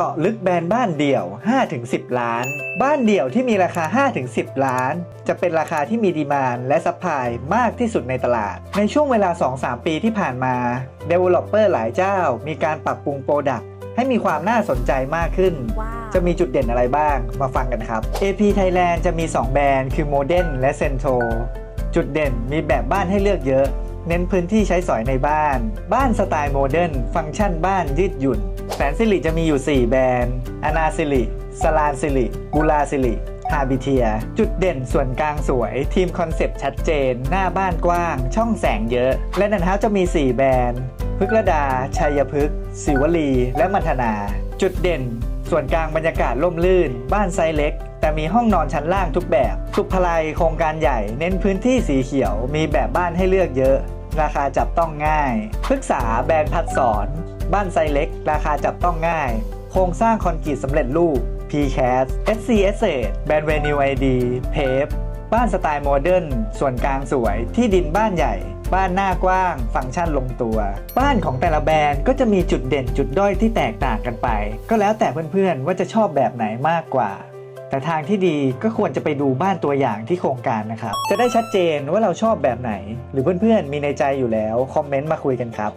เจาะลึกแบรนด์บ้านเดี่ยว 5-10 ล้าน บ้านเดี่ยวที่มีราคา 5-10 ล้าน จะเป็นราคาที่มีดีมานและซัพพลายมากที่สุดในตลาด ในช่วงเวลา 2-3 ปีที่ผ่านมา Developer หลายเจ้า มีการปรับปรุงโปรดักต์ให้มีความน่าสนใจมากขึ้นว้าวจะมีจุดเด่นอะไรบ้าง มาฟังกันครับ AP Thailand จะมี 2 แบรนด์คือ Modern และ Centro จุดเด่นมีแบบบ้านให้เลือกเยอะ เน้นพื้นที่ใช้สอยในบ้าน บ้านสไตล์โมเดิร์นฟังก์ชันบ้านยืดหยุ่น แสนสิริจะมีอยู่ 4 แบรนด์ อนาสิริสลานสิริกุลาสิริฮาบิเทีย จุดเด่นส่วนกลางสวย ทีมคอนเซปต์ชัดเจน หน้าบ้านกว้าง ช่องแสงเยอะ และนันทาจะมี 4 แบรนด์พฤกษดา ชัยพฤกษ์ศิวลี และมัทนา จุดเด่น ส่วนกลางบรรยากาศร่มรื่น บ้านไซส์เล็ก แต่มีห้องนอนชั้นล่างทุกแบบ สุขพลัยโครงการใหญ่ เน้นพื้นที่สีเขียว มีแบบบ้านให้เลือกเยอะ ราคาจับต้องง่าย พฤกษาแบรนด์พัดสอน บ้านไซเล็ก ราคาจับต้องง่าย โครงสร้างคอนกรีตสำเร็จรูป PCAS SC s แบรนด์ Venue ID p a v บ้านสไตล์โมเดิร์นส่วนกลางสวย ที่ดินบ้านใหญ่ บ้านหน้ากว้าง ฟังก์ชันลงตัว บ้านของแต่ละแบรนด์ก็จะมีจุดเด่นจุดด้อยที่แตกต่างกันไป ก็แล้วแต่เพื่อนๆว่าจะชอบแบบไหนมากกว่า แต่ทางที่ดีก็ควรจะไปดูบ้านตัวอย่างที่โครงการนะครับ จะได้ชัดเจนว่าเราชอบแบบไหน หรือเพื่อนๆมีในใจอยู่แล้วคอมเมนต์มาคุยกันครับ